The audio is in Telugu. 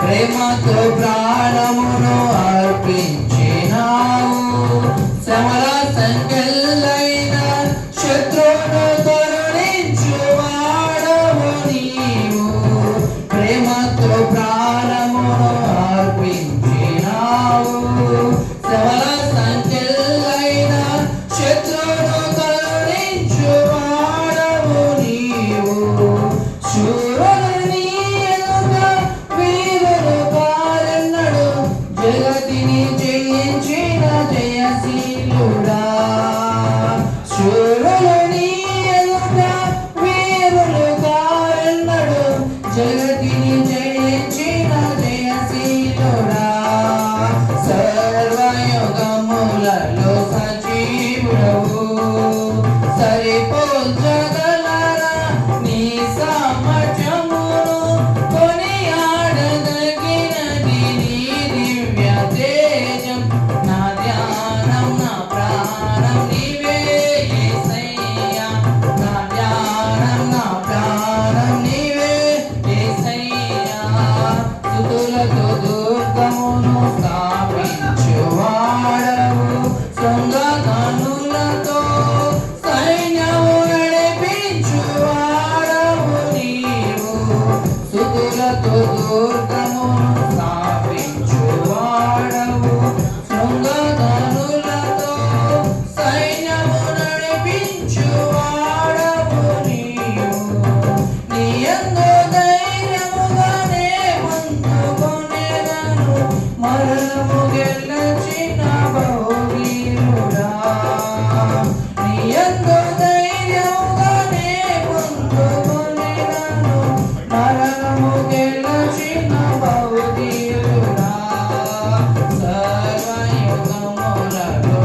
ప్రేమతో ప్రాణమును అర్పించినావు. సమరా నీవు ప్రేమతో ప్రాణమును అర్పించినావు. సమర సంఖ్యలైన శత్రువును కరుణించువాడవు నీవు. శూరుని ఎదుట వీరులు జగతిని జయించిన జయశీలుడా Yeah. మరణము గెలచిన భోగీరుడా నీ ఎందు ధైర్యముగానే ముందుకొని నన్ను మరణము గెలచిన భోగీరుడా సర్వయుగములలో